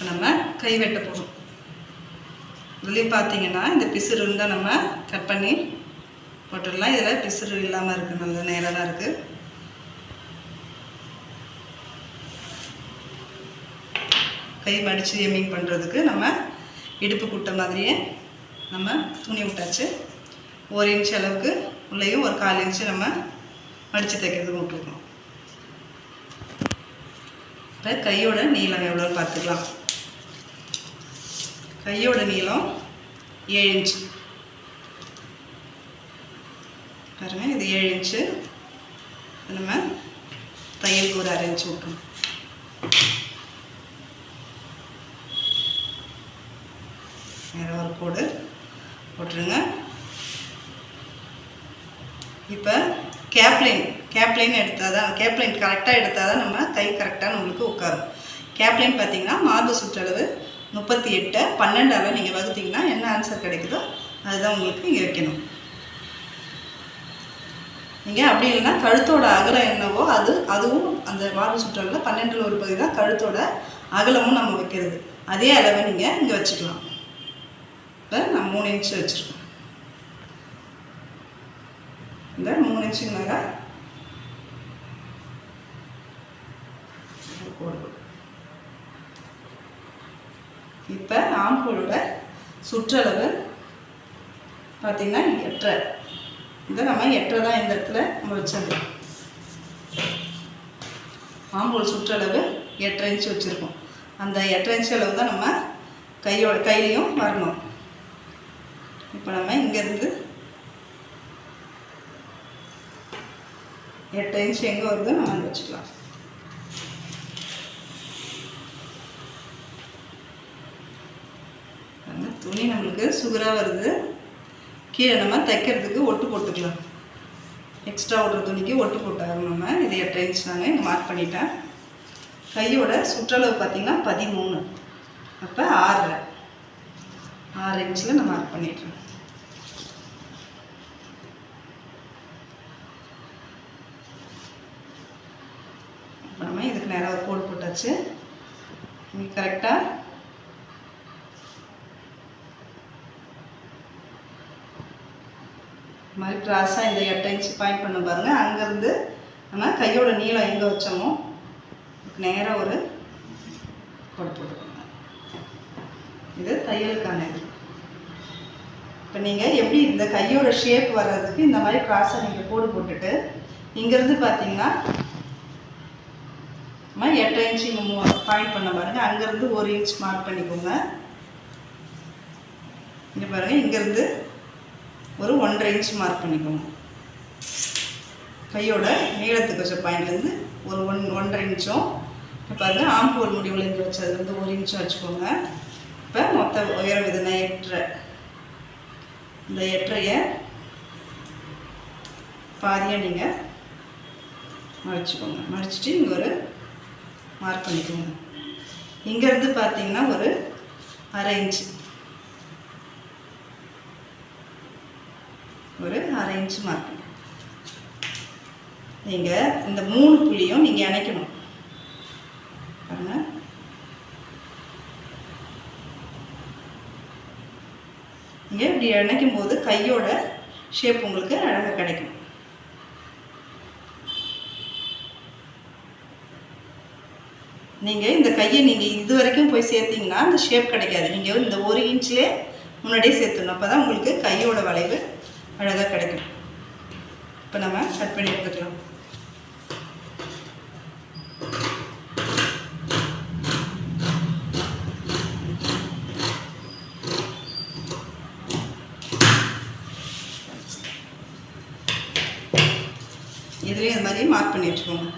இப்போ நம்ம கை வெட்ட போகிறோம் இதுலேயும் பார்த்தீங்கன்னா இந்த பிசுறு இருந்தால் நம்ம கட் பண்ணி போட்டுடலாம். இதில் பிசுறு இல்லாமல் இருக்குது நல்ல நேராக தான் இருக்குது கை மடித்து எம்மிங் பண்ணுறதுக்கு நம்ம இடுப்பு குட்ட மாதிரியே நம்ம துணி விட்டாச்சு. ஒரு இன்ச் அளவுக்கு உள்ளேயும் ஒரு கால் இன்ச்சு நம்ம மடித்து தைக்கிறதுக்கு விட்டுருக்கோம் இப்போ கையோட நீளம் எவ்வளோன்னு பார்த்துக்கலாம். கையோட நீளம் ஏழு இன்ச்சு. பாருங்கள் இது ஏழு இன்ச்சு. நம்ம தையலுக்கு ஒரு அரை இன்ச்சு வேற ஒரு கோடு போட்டுருங்க. இப்போ கேப்லைன் கேப்லைன் எடுத்தால் தான் கேப்லைன் கரெக்டாக எடுத்தால் தான் நம்ம கை கரெக்டாக நம்மளுக்கு உட்காரும். கேப்லைன் பார்த்தீங்கன்னா மார்பு சுற்றளவு முப்பத்தி எட்டை பன்னெண்டாவில் நீங்கள் வகுத்தீங்கன்னா என்ன ஆன்சர் கிடைக்குதோ அதுதான் உங்களுக்கு இங்கே வைக்கணும். நீங்கள் அப்படி இல்லைன்னா கழுத்தோட அகலம் என்னவோ அது அதுவும் அந்த மார்பு சுற்றலில் பன்னெண்டில் ஒரு பகுதி தான் கழுத்தோட அகலமும் நம்ம வைக்கிறது. அதே அளவை நீங்கள் இங்கே வச்சுக்கலாம். இப்போ நான் மூணு இன்ச்சு வச்சுருக்கேன். இந்த மூணு இன்ச்சுக்கு போடுவோம் இப்போ ஆம்பூலோட சுற்றளவு பார்த்திங்கன்னா எட்டரை. இதை நம்ம எட்டரை தான் இந்த இடத்துல நம்ம வச்சது ஆம்பூல் சுற்றளவு எட்டரை இன்ச்சு வச்சுருக்கோம். அந்த எட்டரை இன்ச்சு அளவு தான் நம்ம கையோட கையிலையும் வரணும். இப்போ நம்ம இங்கேருந்து எட்டு இன்ச்சு எங்கே வருதோ நம்ம வச்சுக்கலாம். துணி நம்மளுக்கு சுகராக வருது. கீழே நம்ம தைக்கிறதுக்கு ஒட்டு போட்டுக்கலாம். எக்ஸ்ட்ரா ஓடுற துணிக்கு ஒட்டு போட்டாகும் நம்ம. இது எட்டு இன்ச் நாங்கள் இங்கே மார்க் பண்ணிட்டேன். கையோட சுற்றளவு பார்த்திங்கன்னா பதிமூணு. அப்போ ஆறரை. ஆறு இன்ச்சில் நான் மார்க் பண்ணிடுறேன். இப்போ நம்ம இதுக்கு நேராக ஒரு கோடு போட்டாச்சு. கரெக்டாக இது மாதிரி கிராஸாக இந்த எட்டு இன்ச்சு பாயிண்ட் பண்ண பாருங்கள் அங்கேருந்து நம்ம கையோட நீளம் எங்கே வச்சோமோ நேராக ஒரு கோடு போட்டுக்கோங்க. இது தையலுக்கான இது. இப்போ நீங்கள் எப்படி இந்த கையோட ஷேப் வர்றதுக்கு இந்த மாதிரி கிராஸாக நீங்கள் கோடு போட்டுட்டு இங்கேருந்து பார்த்தீங்கன்னா நம்ம எட்டு இன்ச்சு இங்கே பாயிண்ட் பண்ண பாருங்கள் அங்கேருந்து ஒரு இன்ச் மார்க் பண்ணிக்கோங்க. இங்கே பாருங்கள் இங்கேருந்து ஒரு ஒன்றரை இன்ச் மார்க் பண்ணிக்கோங்க. கையோட நீளத்துக்கு வச்ச பாயிண்ட்லேருந்து ஒரு ஒன் ஒன்றரை இன்ச்சும் இப்போ பாருங்கள் ஆம்பூர் முடிவில் இங்கே வச்சதுலேருந்து ஒரு இன்ச்சும் வச்சுக்கோங்க. இப்போ மொத்த உயரம் இதுனா எட்டரை. இந்த எட்டரையை பாதியாக நீங்கள் மடிச்சுக்கோங்க. மடிச்சுட்டு இங்கே ஒரு மார்க் பண்ணிக்கோங்க. இங்கேருந்து பார்த்தீங்கன்னா ஒரு அரை இன்ச்சு ஒரு அரை இன்ச் மார்க் நீங்கள் இந்த மூணு புள்ளியும் நீங்கள் இணைக்கணும். நீங்கள் இப்படி இணைக்கும் போது கையோட ஷேப் உங்களுக்கு அழகாக கிடைக்கும். நீங்கள் இந்த கையை நீங்கள் இது வரைக்கும் போய் சேர்த்தீங்கன்னா அந்த ஷேப் கிடைக்காது. நீங்கள் இந்த ஒரு இன்ச்சிலே முன்னாடியே சேர்த்துடணும். அப்போ தான் உங்களுக்கு கையோட வளைவு அழகாக கிடைக்கும். இப்போ நம்ம கட் பண்ணி எடுத்துக்கலாம். இதுலேயும் அது மாதிரி மார்க் பண்ணி வச்சுக்கோங்க.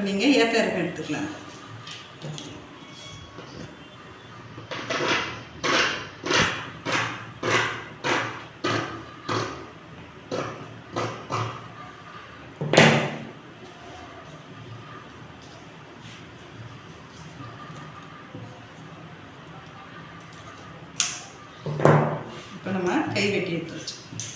இப்போ நீங்கள் ஏற்ற எடுத்துக்கலாம். இப்போ நம்ம கை வெட்டி எடுத்து வச்சோம்